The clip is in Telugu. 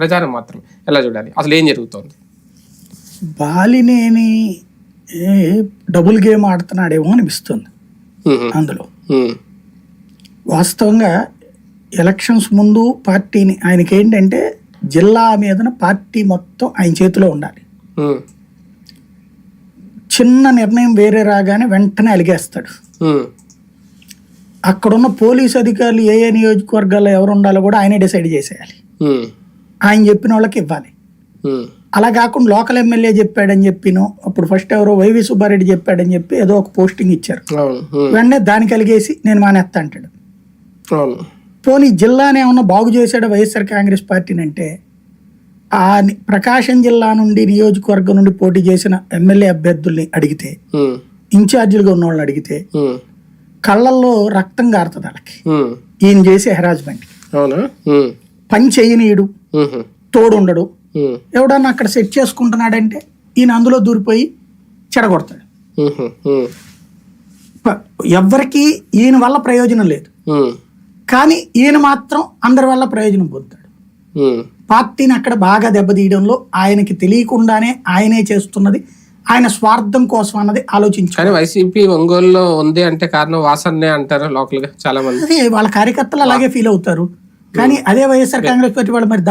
ప్రచారం మాత్రం ఎలా చూడాలి? అసలు ఏం జరుగుతోంది? బాలినేని డబుల్ గేమ్ ఆడుతున్నాడేమో అనిపిస్తుంది అందులో. వాస్తవంగా ఎలక్షన్స్ ముందు పార్టీని ఆయనకి ఏంటంటే జిల్లా మీదన పార్టీ మొత్తం ఆయన చేతిలో ఉండాలి. చిన్న నిర్ణయం వేరే రాగానే వెంటనే అలిగేస్తాడు. అక్కడున్న పోలీస్ అధికారులు ఏ ఏ నియోజకవర్గాల్లో ఎవరు ఉండాలో కూడా ఆయనే డిసైడ్ చేసేయాలి. ఆయన చెప్పిన వాళ్ళకి ఇవ్వాలి. అలా కాకుండా లోకల్ ఎమ్మెల్యే చెప్పాడని చెప్పినో అప్పుడు ఫస్ట్ ఎవరో వైవి సుబ్బారెడ్డి చెప్పాడని చెప్పి ఏదో ఒక పోస్టింగ్ ఇచ్చారు. వెంటనే దానికి కలిగేసి నేను మానేస్తా అంటాడు. పోనీ జిల్లాని ఏమన్నా బాగు చేశాడు వైఎస్ఆర్ కాంగ్రెస్ పార్టీని అంటే ఆ ప్రకాశం జిల్లా నుండి నియోజకవర్గం నుండి పోటీ చేసిన ఎమ్మెల్యే అభ్యర్థుల్ని అడిగితే ఇన్ఛార్జీలుగా ఉన్న వాళ్ళని అడిగితే కళ్ళల్లో రక్తం గారుతుంది వాళ్ళకి. ఈయన చేసే హెరాజ్మెంట్ అవునా? పని చేయనీయుడు తోడుండడు. ఎవడన్నా అక్కడ సెట్ చేసుకుంటున్నాడంటే ఈయన అందులో దూరిపోయి చెడగొడతాడు. ఎవ్వరికి ఈయన వల్ల ప్రయోజనం లేదు. కానీ ఈయన మాత్రం అందరి వల్ల ప్రయోజనం పొందుతాడు. పార్టీని అక్కడ బాగా దెబ్బతీయడంలో ఆయనకి తెలియకుండానే ఆయనే చేస్తున్నది ఆయన స్వార్థం కోసం అన్నది ఆలోచించారు వైసీపీ ఒంగోలులో ఉంది అంటే కారణం వాసన్నే అంటారు లోకల్గా చాలా మంది వాళ్ళ కార్యకర్తలు అలాగే ఫీల్ అవుతారు. కానీ అదే వైఎస్ఆర్ కాంగ్రెస్ పార్టీ వాళ్ళు మరి